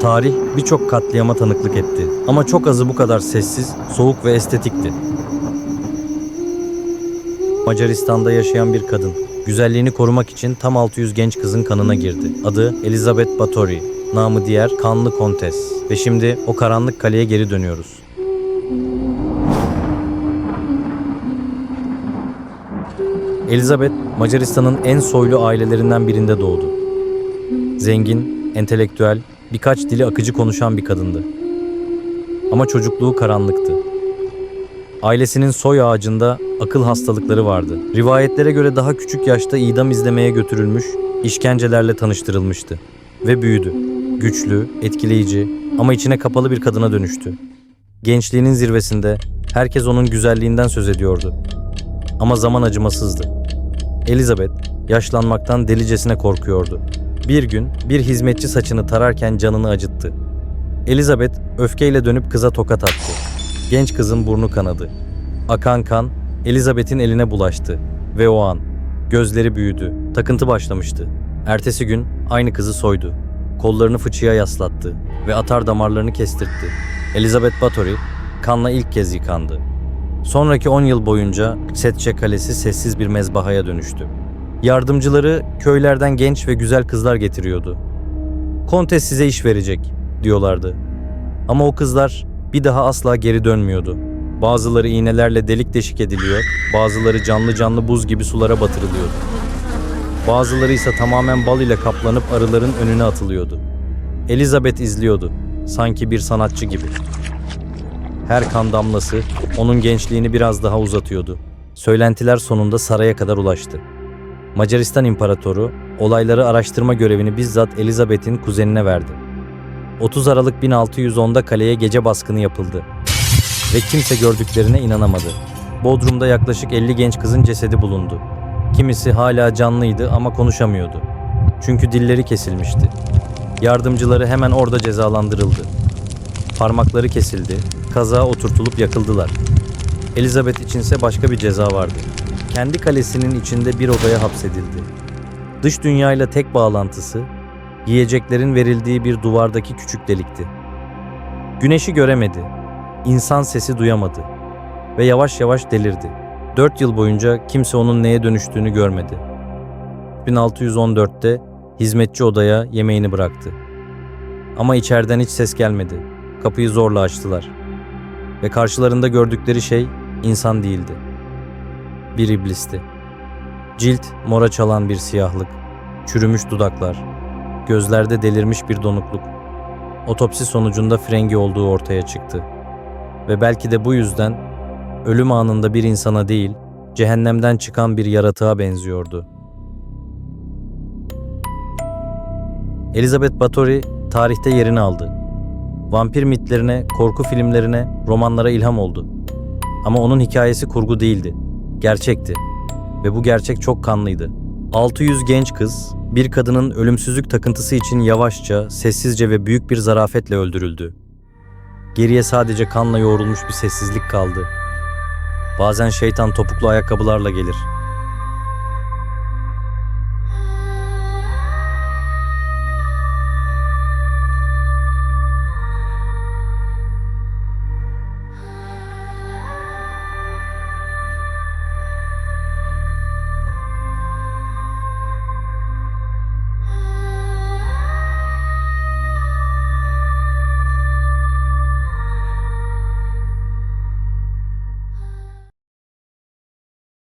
Tarih birçok katliama tanıklık etti. Ama çok azı bu kadar sessiz, soğuk ve estetikti. Macaristan'da yaşayan bir kadın. Güzelliğini korumak için tam 600 genç kızın kanına girdi. Adı Elizabeth Bathory. Namı diğer Kanlı Kontes. Ve şimdi o karanlık kaleye geri dönüyoruz. Elizabeth, Macaristan'ın en soylu ailelerinden birinde doğdu. Zengin, entelektüel, birkaç dili akıcı konuşan bir kadındı. Ama çocukluğu karanlıktı. Ailesinin soy ağacında akıl hastalıkları vardı. Rivayetlere göre daha küçük yaşta idam izlemeye götürülmüş, işkencelerle tanıştırılmıştı. Ve büyüdü. Güçlü, etkileyici ama içine kapalı bir kadına dönüştü. Gençliğinin zirvesinde herkes onun güzelliğinden söz ediyordu. Ama zaman acımasızdı. Elizabeth yaşlanmaktan delicesine korkuyordu. Bir gün bir hizmetçi saçını tararken canını acıttı. Elizabeth öfkeyle dönüp kıza tokat attı. Genç kızın burnu kanadı. Akan kan Elizabeth'in eline bulaştı ve o an gözleri büyüdü. Takıntı başlamıştı. Ertesi gün aynı kızı soydu. Kollarını fıçıya yaslattı ve atar damarlarını kestirtti. Elizabeth Bathory kanla ilk kez yıkandı. Sonraki 10 yıl boyunca Setçe Kalesi sessiz bir mezbahaya dönüştü. Yardımcıları köylerden genç ve güzel kızlar getiriyordu. Kontes size iş verecek diyorlardı. Ama o kızlar bir daha asla geri dönmüyordu. Bazıları iğnelerle delik deşik ediliyor, bazıları canlı canlı buz gibi sulara batırılıyordu. Bazıları ise tamamen bal ile kaplanıp arıların önüne atılıyordu. Elizabeth izliyordu, sanki bir sanatçı gibi. Her kan damlası onun gençliğini biraz daha uzatıyordu. Söylentiler sonunda saraya kadar ulaştı. Macaristan İmparatoru olayları araştırma görevini bizzat Elizabeth'in kuzenine verdi. 30 Aralık 1610'da kaleye gece baskını yapıldı ve kimse gördüklerine inanamadı. Bodrum'da yaklaşık 50 genç kızın cesedi bulundu. Kimisi hala canlıydı ama konuşamıyordu. Çünkü dilleri kesilmişti. Yardımcıları hemen orada cezalandırıldı. Parmakları kesildi, kazağa oturtulup yakıldılar. Elizabeth içinse başka bir ceza vardı. Kendi kalesinin içinde bir odaya hapsedildi. Dış dünyayla tek bağlantısı, yiyeceklerin verildiği bir duvardaki küçük delikti. Güneşi göremedi, insan sesi duyamadı ve yavaş yavaş delirdi. Dört yıl boyunca kimse onun neye dönüştüğünü görmedi. 1614'te hizmetçi odaya yemeğini bıraktı. Ama içeriden hiç ses gelmedi. Kapıyı zorla açtılar. Ve karşılarında gördükleri şey insan değildi. Bir iblisti. Cilt mora çalan bir siyahlık, çürümüş dudaklar, gözlerde delirmiş bir donukluk. Otopsi sonucunda frengi olduğu ortaya çıktı. Ve belki de bu yüzden ölüm anında bir insana değil, cehennemden çıkan bir yaratığa benziyordu. Elizabeth Bathory tarihte yerini aldı. Vampir mitlerine, korku filmlerine, romanlara ilham oldu. Ama onun hikayesi kurgu değildi. Gerçekti. Ve bu gerçek çok kanlıydı. 600 genç kız, bir kadının ölümsüzlük takıntısı için yavaşça, sessizce ve büyük bir zarafetle öldürüldü. Geriye sadece kanla yoğrulmuş bir sessizlik kaldı. Bazen şeytan topuklu ayakkabılarla gelir.